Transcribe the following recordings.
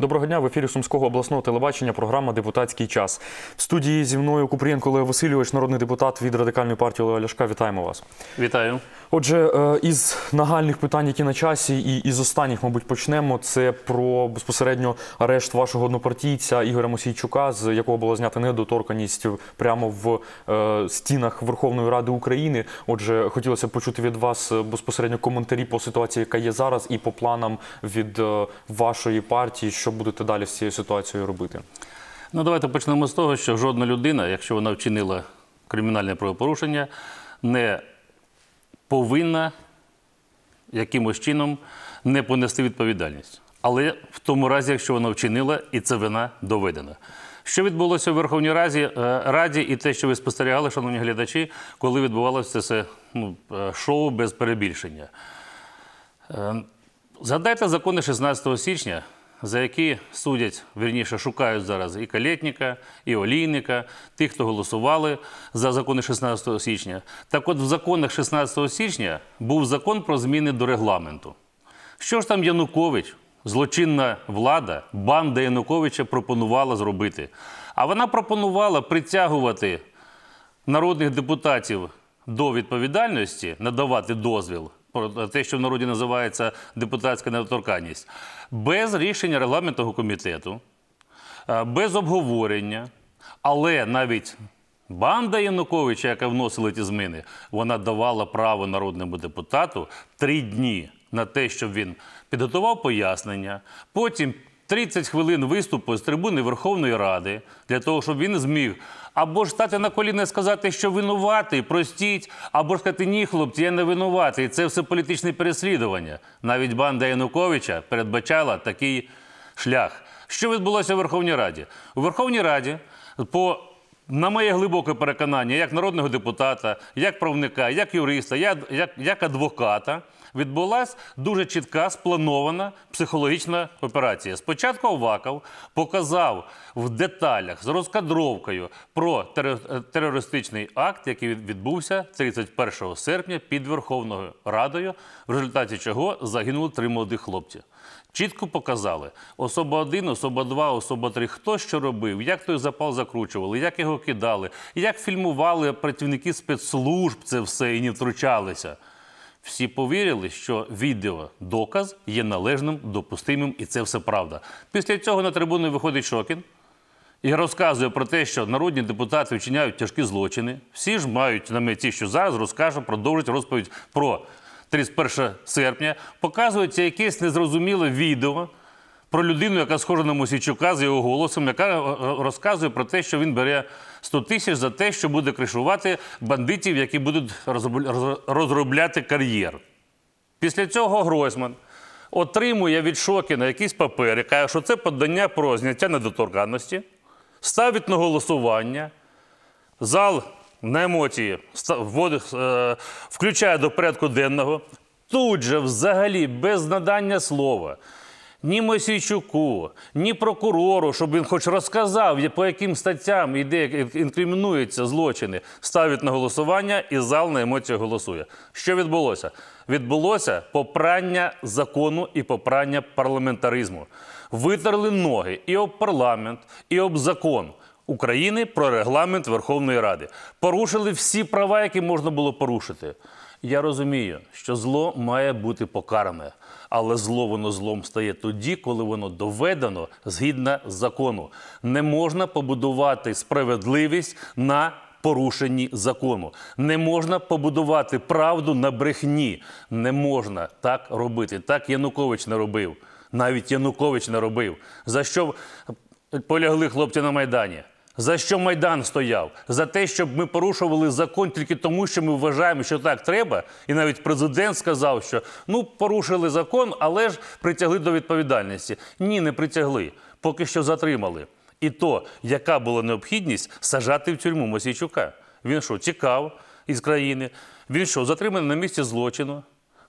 Доброго дня в ефірі Сумського обласного телебачення. Програма Депутатський час. В студії зі мною Купрієнко Олег Васильович, народний депутат від радикальної партії Олега Ляшка. Вітаємо вас. Вітаю. Отже, е, із нагальних питань, які на часі, і із останніх, мабуть, почнемо. Це про безпосередньо арешт вашого однопартійця Ігоря Мосійчука, з якого була знята недоторканність прямо в е, стінах Верховної Ради України. Отже, хотілося б почути від вас е, безпосередньо коментарі по ситуації, яка є зараз, і по планам від вашої партії, що будете далі з цією ситуацією робити. Ну, давайте почнемо з того, що жодна людина, якщо вона вчинила кримінальне правопорушення, не повинна якимось чином не понести відповідальність. Але в тому разі, якщо вона вчинила, і це вина доведена. Що відбулося в Верховній Раді, е, Раді і те, що ви спостерігали, шановні глядачі, коли відбувалося це ну, е, шоу без перебільшення. Е, Згадайте закони 16 січня, за які судять, вірніше, шукають зараз і Калєтніка, і Олійника, тих, хто голосували за закони 16 січня. Так от в законах 16 січня був закон про зміни до регламенту. Що ж там Янукович, злочинна влада, банда Януковича пропонувала зробити? А вона пропонувала притягувати народних депутатів до відповідальності, надавати дозвіл те, що в народі називається депутатська недоторканність, без рішення регламентного комітету, е, без обговорення, але навіть банда Януковича, яка вносила ті зміни, вона давала право народному депутату три дні на те, щоб він підготував пояснення, потім 30 хвилин виступу з трибуни Верховної Ради для того, щоб він зміг або ж стати на коліна і сказати, що винуватий, простіть, або ж сказати, ні, хлопці, я не винуватий. Це все політичне переслідування. Навіть банда Януковича передбачала такий шлях. Що відбулося у Верховній Раді? У Верховній Раді по на моє глибоке переконання, як народного депутата, як правника, як юриста, як, як, як адвоката, відбулася дуже чітка спланована психологічна операція. Спочатку Аваков показав в деталях з розкадровкою про теро- терористичний акт, який від- відбувся 31 серпня під Верховною Радою, в результаті чого загинули три молодих хлопці. Чітко показали особа 1, особа 2, особа 3, хто що робив, як той запал закручували, як його кидали, як фільмували працівники спецслужб це все і не втручалися. Всі повірили, що відео доказ є належним, допустимим, і це все правда. Після цього на трибуну виходить Шокін і розказує про те, що народні депутати вчиняють тяжкі злочини. Всі ж мають на меті, що зараз розкаже, продовжить розповідь про 31 серпня. Показується якесь незрозуміле відео про людину, яка схожа на Мосійчука з його голосом, яка е, е, розказує про те, що він бере 100 тисяч за те, що буде кришувати бандитів, які будуть розробляти кар'єр. Після цього Гройсман отримує від Шокіна якийсь папер і каже, що це подання про зняття недоторканності, ставить на голосування, зал на емоції е, включає до порядку денного. Тут же, взагалі, без надання слова. Ні Мосійчуку, ні прокурору, щоб він хоч розказав, по яким статтям іде, інкримінуються злочини, ставить на голосування і зал на емоціях голосує. Що відбулося? Відбулося попрання закону і попрання парламентаризму. Витерли ноги і об парламент, і об закон. України про регламент Верховної Ради. Порушили всі права, які можна було порушити. Я розумію, що зло має бути покаране, але зло воно злом стає тоді, коли воно доведено згідно закону. Не можна побудувати справедливість на порушенні закону. Не можна побудувати правду на брехні. Не можна так робити. Так Янукович не робив. Навіть Янукович не робив. За що полягли хлопці на Майдані? За що Майдан стояв? За те, щоб ми порушували закон тільки тому, що ми вважаємо, що так треба. І навіть президент сказав, що ну порушили закон, але ж притягли до відповідальності. Ні, не притягли. Поки що затримали. І то, яка була необхідність сажати в тюрму Мосійчука. Він що, тікав із країни? Він що, затриманий на місці злочину?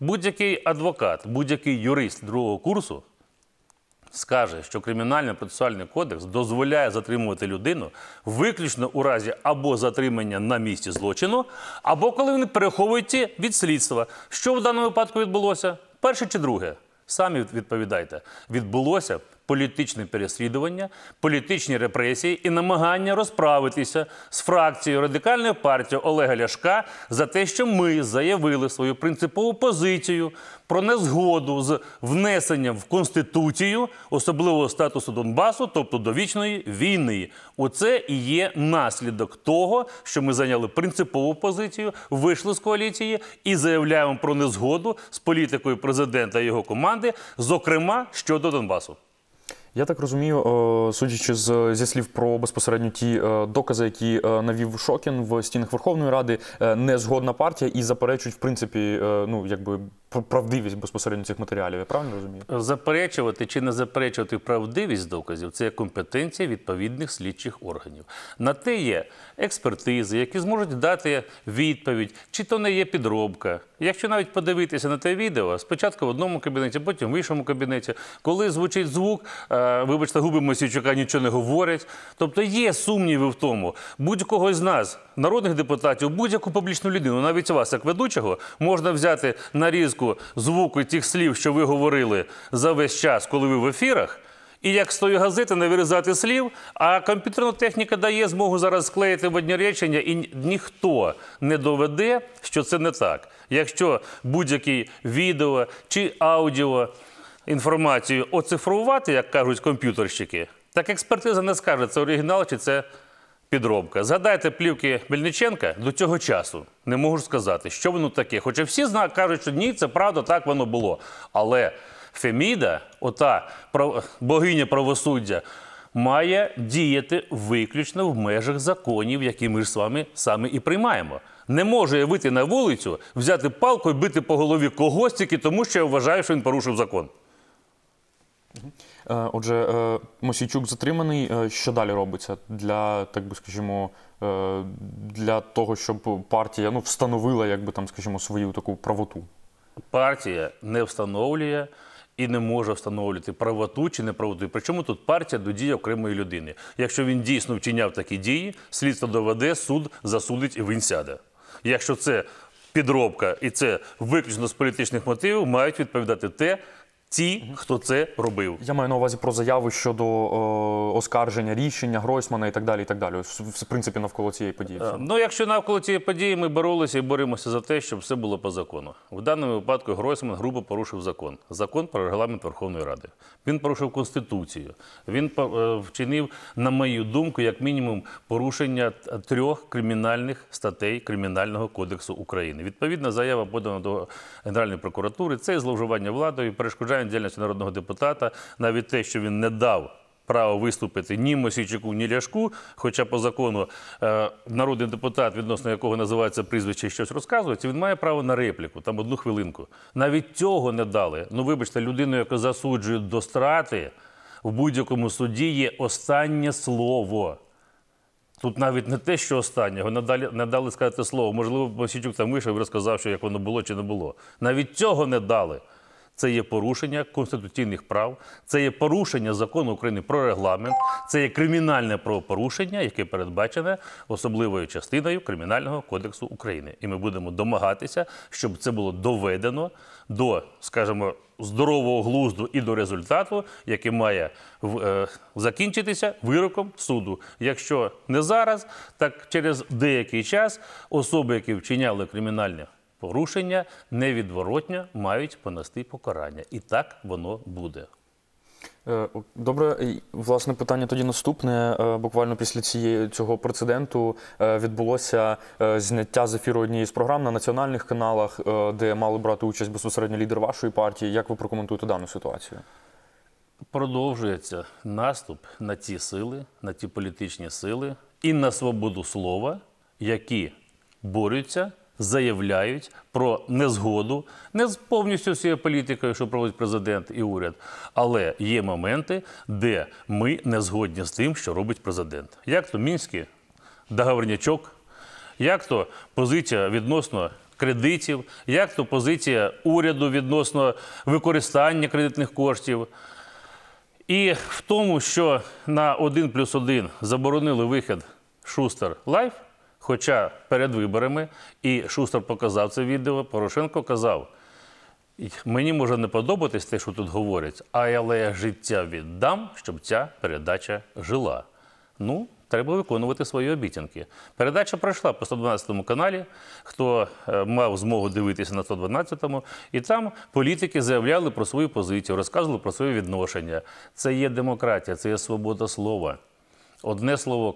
Будь-який адвокат, будь-який юрист другого курсу скаже, що кримінальний процесуальний кодекс дозволяє затримувати людину виключно у разі або затримання на місці злочину, або коли вони переховують ті від слідства. Що в даному випадку відбулося? Перше чи друге? Самі відповідайте. Відбулося політичне переслідування, політичні репресії і намагання розправитися з фракцією радикальної партії Олега Ляшка за те, що ми заявили свою принципову позицію про незгоду з внесенням в конституцію особливого статусу Донбасу, тобто довічної війни. Оце і є наслідок того, що ми зайняли принципову позицію, вийшли з коаліції і заявляємо про незгоду з політикою президента і його команди, зокрема щодо Донбасу. Я так розумію, е, судячи з, зі слів про безпосередньо ті е, докази, які е, навів Шокін в стінах Верховної Ради, не згодна партія і заперечують, в принципі, ну якби правдивість безпосередньо цих матеріалів. Я правильно розумію? Заперечувати чи не заперечувати правдивість доказів це компетенція відповідних слідчих органів. На те є експертизи, які зможуть дати відповідь, чи то не є підробка. Якщо навіть подивитися на те відео, спочатку в одному кабінеті, потім в іншому кабінеті, коли звучить звук, е, вибачте, губи Мосійчука нічого не говорять. Тобто є сумніви в тому. Будь-кого з нас, народних депутатів, будь-яку публічну людину, навіть вас, як ведучого, можна взяти нарізку звуку тих слів, що ви говорили за весь час, коли ви в ефірах. І як з тої газети не вирізати слів, а комп'ютерна техніка дає змогу зараз склеїти в одні речення, і ніхто не доведе, що це не так. Якщо будь-яке відео чи аудіо інформацію оцифрувати, як кажуть комп'ютерщики, так експертиза не скаже, це оригінал чи це підробка. Згадайте плівки Мельниченка до цього часу. Не можу сказати, що воно таке. Хоча всі зна- кажуть, що ні, це правда, так воно було. Але Феміда, ота богиня правосуддя, має діяти виключно в межах законів, які ми ж з вами саме і приймаємо. Не може я вийти на вулицю, взяти палку і бити по голові когось тільки тому, що я вважаю, що він порушив закон. Е, Отже, е, Мосійчук затриманий. Е, Що далі робиться для, так би скажімо, для того, щоб партія ну, встановила, якби там, скажімо, свою таку правоту? партія не встановлює і не може встановлювати правоту чи неправоту. Причому тут партія до дії окремої людини. Якщо він дійсно вчиняв такі дії, слідство доведе, суд засудить і він сяде. Якщо це підробка і це виключно з політичних мотивів, мають відповідати те, ті, хто це робив. Я маю на увазі про заяви щодо е, оскарження рішення Гройсмана і так далі. і так далі. В, в принципі, навколо цієї події. Е, Ну, якщо навколо цієї події ми боролися і боремося за те, щоб все було по закону. В даному випадку Гройсман грубо порушив закон. Закон про регламент Верховної Ради. Він порушив Конституцію. Він по- е, вчинив, на мою думку, як мінімум, порушення трьох кримінальних статей Кримінального кодексу України. Відповідна заява подана до Генеральної прокуратури. Це зловживання владою, перешкоджання діяльності народного депутата, навіть те, що він не дав право виступити ні Мосійчуку, ні Ляшку. Хоча по закону е, народний депутат, відносно якого називається прізвище, щось розказується, він має право на репліку, там одну хвилинку. Навіть цього не дали. Ну, вибачте, людину, яку засуджують до страти, в будь-якому суді є останнє слово. Тут навіть не те, що останнього, не дали сказати слово. Можливо, Мосійчук там вийшов і розказав, що як воно було чи не було. Навіть цього не дали. Це є порушення конституційних прав, це є порушення закону України про регламент, це є кримінальне правопорушення, яке передбачене особливою частиною Кримінального кодексу України. І ми будемо домагатися, щоб це було доведено до, скажімо, здорового глузду і до результату, який має е, закінчитися вироком суду. Якщо не зараз, так через деякий час особи, які вчиняли кримінальне порушення, невідворотньо мають понести покарання. І так воно буде. Е, Добре, власне, питання тоді наступне. Е, Буквально після цієї цього прецеденту е, відбулося зняття з ефіру однієї з програм на національних каналах, де мали брати участь безпосередньо лідер вашої партії. Як ви прокоментуєте дану ситуацію? Продовжується наступ на ті сили, на ті політичні сили і на свободу слова, які борються, заявляють про незгоду не з повністю всією політикою, що проводить президент і уряд, але є моменти, де ми не згодні з тим, що робить президент. Як то мінський договорнячок, як то позиція відносно кредитів, як то позиція уряду відносно використання кредитних коштів. І в тому, що на 1 плюс 1 заборонили вихід Шустер Лайф, хоча перед виборами, і Шустер показав це відео, Порошенко казав, Мені може не подобатись те, що тут говорять, але я життя віддам, щоб ця передача жила. Ну, треба виконувати свої обіцянки. Передача пройшла по 112 каналі. Хто е, мав змогу дивитися на 112-му, і там політики заявляли про свою позицію, розказували про своє відношення. Це є демократія, це є свобода слова. Одне слово,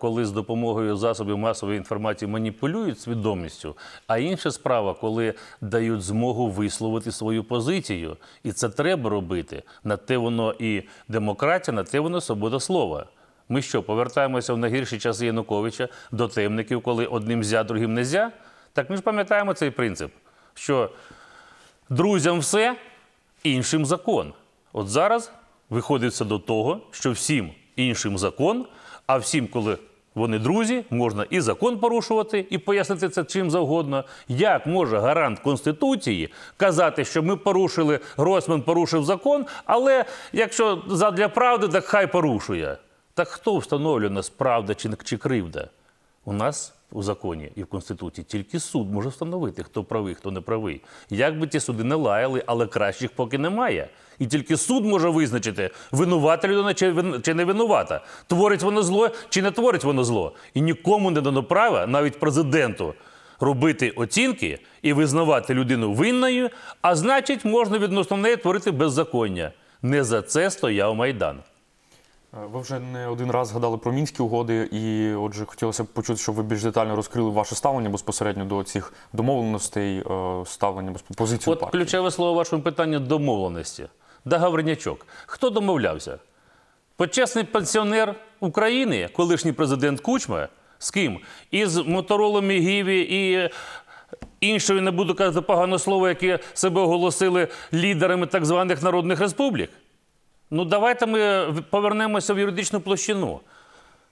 коли, е, з допомогою засобів масової інформації маніпулюють свідомістю, а інша справа, коли дають змогу висловити свою позицію. І це треба робити. На те воно і демократія, на те воно свобода слова. Ми що, повертаємося в найгірші часи Януковича до темників, коли одним зя, другим не зя? Так ми ж пам'ятаємо цей принцип, що друзям все, іншим закон. От зараз виходиться до того, що всім іншим закон, а всім, коли вони друзі, можна і закон порушувати, і пояснити це чим завгодно. Як може гарант Конституції казати, що ми порушили, Гросман порушив закон, але якщо задля правди, так хай порушує. Так хто встановлює нас правда чи, чи кривда? У нас у законі і в Конституції тільки суд може встановити, хто правий, хто не правий. Як би ті суди не лаяли, але кращих поки немає. І тільки суд може визначити, винувата людина чи, не винувата, творить воно зло чи не творить воно зло. І нікому не дано права, навіть президенту, робити оцінки і визнавати людину винною, а значить, можна відносно неї творити беззаконня. Не за це стояв Майдан. Е, Ви вже не один раз згадали про мінські угоди, і отже, хотілося б почути, щоб ви більш детально розкрили ваше ставлення безпосередньо до цих домовленостей, е, ставлення позицію От партії. ключове слово в вашому питанні домовленості. Договорнячок. Хто домовлявся? Почесний пенсіонер України, колишній президент Кучма, з ким? Із моторолами Гіві і іншою, не буду казати погане слово, які себе оголосили лідерами так званих народних республік. Ну, давайте ми повернемося в юридичну площину.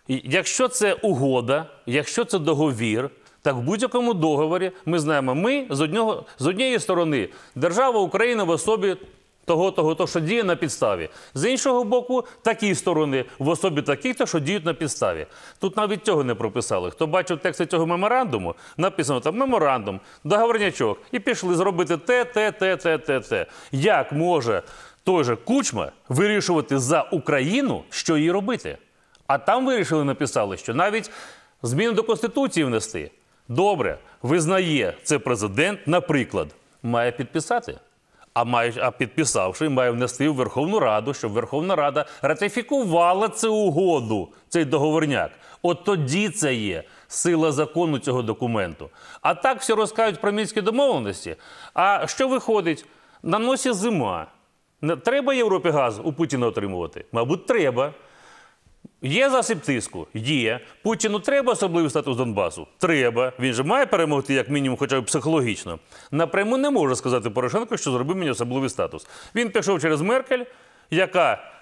Якщо це угода, якщо це договір, так в будь-якому договорі ми знаємо, ми з, одного, з однієї сторони держава Україна в особі того, того, то, що діє на підставі. З іншого боку, такі сторони в особі таких, то, що діють на підставі. Тут навіть цього не прописали. Хто бачив тексти цього меморандуму, написано там меморандум, договорнячок, і пішли зробити те, те, те, те, те, те. Як може той же Кучма вирішувати за Україну, що їй робити? А там вирішили написали, що навіть зміни до Конституції внести. Добре, визнає це президент, наприклад, має підписати. А, має, а підписавши, має внести в Верховну Раду, щоб Верховна Рада ратифікувала цю угоду, цей договорняк. От тоді це є сила закону цього документу. А так всі розкажуть про мінські домовленості. А що виходить? На носі зима. Треба Європі газ у Путіна отримувати? Мабуть, треба. Є засіб тиску? Є. Путіну треба особливий статус Донбасу? Треба. Він же має перемогти, як мінімум, хоча б психологічно. Напряму не може сказати Порошенко, що зробив мені особливий статус. Він пішов через Меркель, яка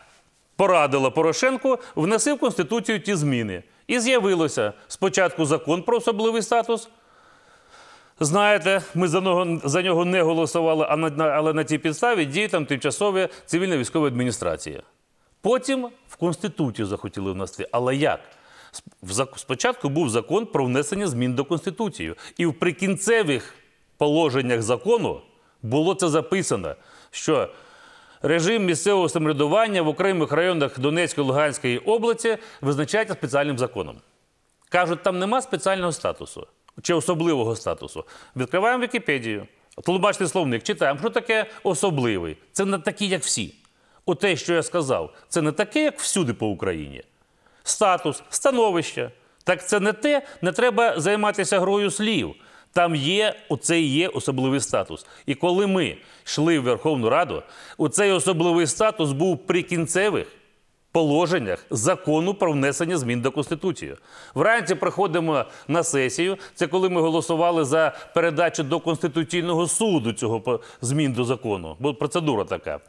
порадила Порошенку внеси в Конституцію ті зміни. І з'явилося спочатку закон про особливий статус. Знаєте, ми за нього, за нього не голосували, а на, але на цій підставі діє там тимчасові цивільна військова адміністрація. Потім в Конституцію захотіли внести. Але як? Спочатку був закон про внесення змін до Конституції. І в прикінцевих положеннях закону було це записано, що режим місцевого самоврядування в окремих районах Донецької Луганської області визначається спеціальним законом. Кажуть, там нема спеціального статусу чи особливого статусу. Відкриваємо Вікіпедію, тлумачний словник, читаємо, що таке особливий. Це не такий, як всі. Оте, що я сказав, це не таке, як всюди по Україні. Статус, становище. Так це не те, не треба займатися грою слів. Там є, оце і є особливий статус. І коли ми йшли в Верховну Раду, оцей особливий статус був при кінцевих положеннях закону про внесення змін до Конституції. Вранці приходимо на сесію. Це коли ми голосували за передачу до Конституційного суду цього змін до закону. Бо процедура така.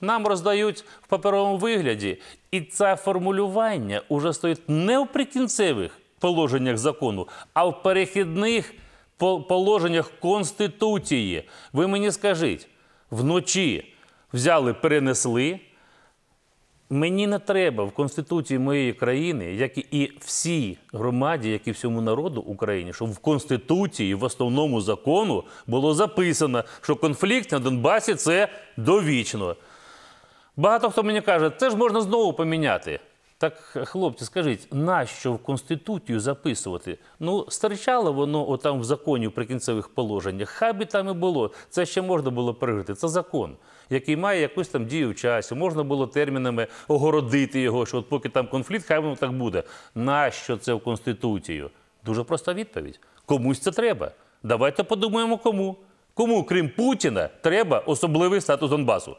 Нам роздають в паперовому вигляді, і це формулювання уже стоїть не в прикінцевих положеннях закону, а в перехідних положеннях Конституції. Ви мені скажіть, вночі взяли, перенесли, Мені не треба в Конституції моєї країни, як і всій громаді, як і всьому народу України, щоб в Конституції, в основному закону було записано, що конфлікт на Донбасі це довічно. Багато хто мені каже, це ж можна знову поміняти. Так, хлопці, скажіть, нащо в Конституцію записувати? Ну, стирчало воно отам в законі в прикінцевих положеннях. Хай би там і було. Це ще можна було пережити. Це закон, який має якусь там дію в часі. Можна було термінами огородити його, що от поки там конфлікт, хай воно так буде. Нащо це в Конституцію? Дуже проста відповідь. Комусь це треба. Давайте подумаємо, кому. Кому, крім Путіна, треба особливий статус Донбасу.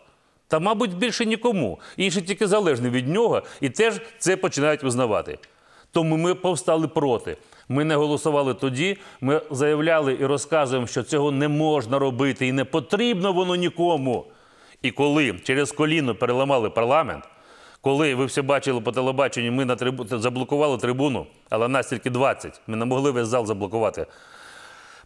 Та, мабуть, більше нікому. Інші тільки залежні від нього і теж це починають визнавати. Тому ми повстали проти. Ми не голосували тоді. Ми заявляли і розказуємо, що цього не можна робити і не потрібно воно нікому. І коли через коліно переламали парламент, коли ви все бачили по телебаченню, ми на трибу... заблокували трибуну, але нас тільки 20, ми не могли весь зал заблокувати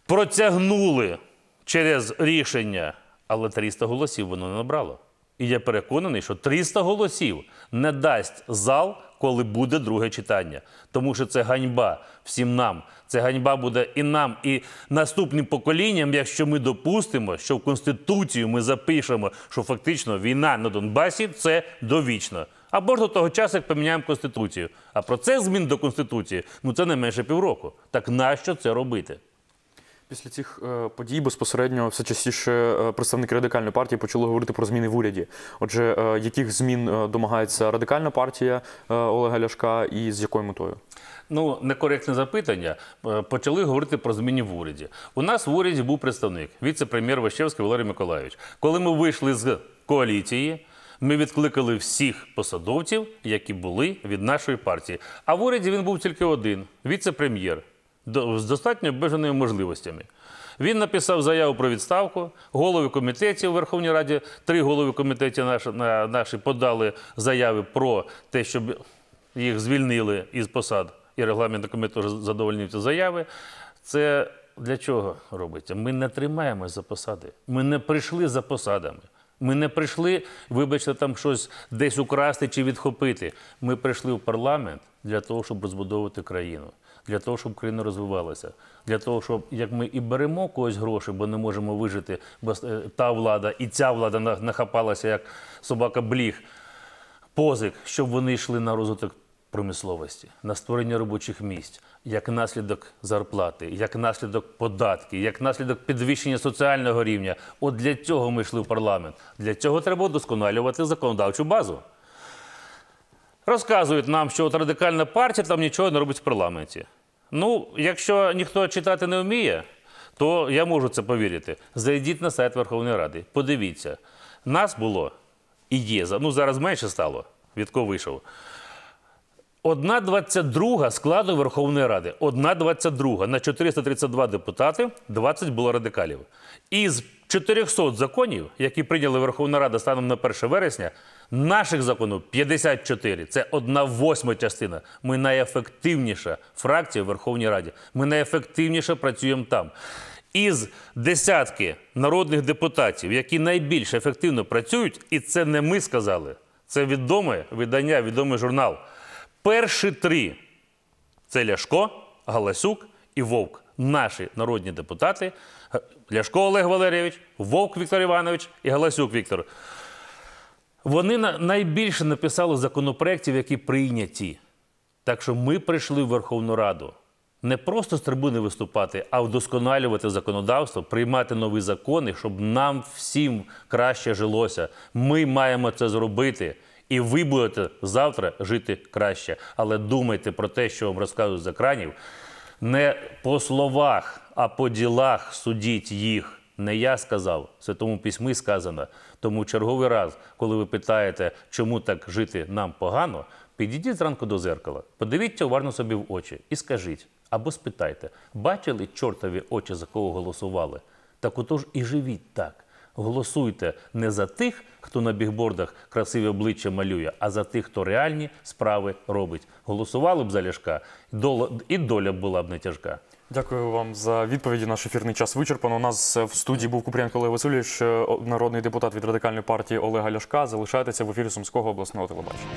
протягнули через рішення, але 300 голосів воно не набрало. І я переконаний, що 300 голосів не дасть зал, коли буде друге читання. Тому що це ганьба всім нам. Це ганьба буде і нам, і наступним поколінням, якщо ми допустимо, що в Конституцію ми запишемо, що фактично війна на Донбасі це довічно. Або ж до того часу, як поміняємо Конституцію. А процес змін до Конституції ну це не менше півроку. Так нащо це робити? Після цих е, подій безпосередньо все частіше е, представники радикальної партії почали говорити про зміни в уряді. Отже, е, яких змін домагається радикальна партія Олега Ляшка і з якою метою? Ну, некоректне запитання. Почали говорити про зміни в уряді. У нас в уряді був представник, віце-прем'єр Ващевський Валерій Миколайович. Коли ми вийшли з коаліції, ми відкликали всіх посадовців, які були від нашої партії. А в уряді він був тільки один віце-прем'єр з достатньо обмеженими можливостями. Він написав заяву про відставку. Голови комітетів у Верховній Раді, три голови комітетів наші, подали заяви про те, щоб їх звільнили із посад, і регламентний комітет задовольнив ці заяви. Це для чого робиться? Ми не тримаємось за посади. Ми не прийшли за посадами. Ми не прийшли, вибачте, там щось десь украсти чи відхопити. Ми прийшли в парламент для того, щоб розбудовувати країну, для того, щоб країна розвивалася, для того, щоб як ми і беремо когось гроші, бо не можемо вижити, бо е, та влада і ця влада нахапалася як собака бліг позик, щоб вони йшли на розвиток промисловості, на створення робочих місць, як наслідок зарплати, як наслідок податки, як наслідок підвищення соціального рівня. От для цього ми йшли в парламент. Для цього треба удосконалювати законодавчу базу. Розказують нам, що от радикальна партія там нічого не робить в парламенті. Ну, якщо ніхто читати не вміє, то я можу це повірити. Зайдіть на сайт Верховної Ради, подивіться. Нас було і є. Ну, зараз менше стало, Вітко вийшов. Одна 22 складу Верховної Ради. Одна 22 на 432 депутати, 20 було радикалів. Із 400 законів, які прийняла Верховна Рада станом на 1 вересня, наших законів 54. Це одна восьма частина. Ми найефективніша фракція в Верховній Раді. Ми найефективніше працюємо там. Із десятки народних депутатів, які найбільш ефективно працюють, і це не ми сказали, це відоме видання, відомий журнал. Перші три це Ляшко, Галасюк і Вовк. Наші народні депутати Ляшко Олег Валерійович, Вовк Віктор Іванович і Галасюк Віктор. Вони найбільше написали законопроєктів, які прийняті. Так що ми прийшли в Верховну Раду не просто з трибуни виступати, а вдосконалювати законодавство, приймати нові закони, щоб нам всім краще жилося. Ми маємо це зробити. І ви будете завтра жити краще. Але думайте про те, що вам розказують з екранів. Не по словах, а по ділах судіть їх. Не я сказав, в Святому письмі сказано. Тому черговий раз, коли ви питаєте, чому так жити нам погано, підійдіть зранку до зеркала, подивіться уважно собі в очі і скажіть, або спитайте, бачили чортові очі, за кого голосували? Так отож і живіть так. Голосуйте не за тих, хто на бігбордах красиві обличчя малює, а за тих, хто реальні справи робить. Голосували б за Ляшка, і доля була б не тяжка. Дякую вам за відповіді. Наш ефірний час вичерпано. У нас е, в студії був Купрієнко Олег Васильович, е, народний депутат від радикальної партії Олега Ляшка. Залишайтеся в ефірі Сумського обласного телебачення.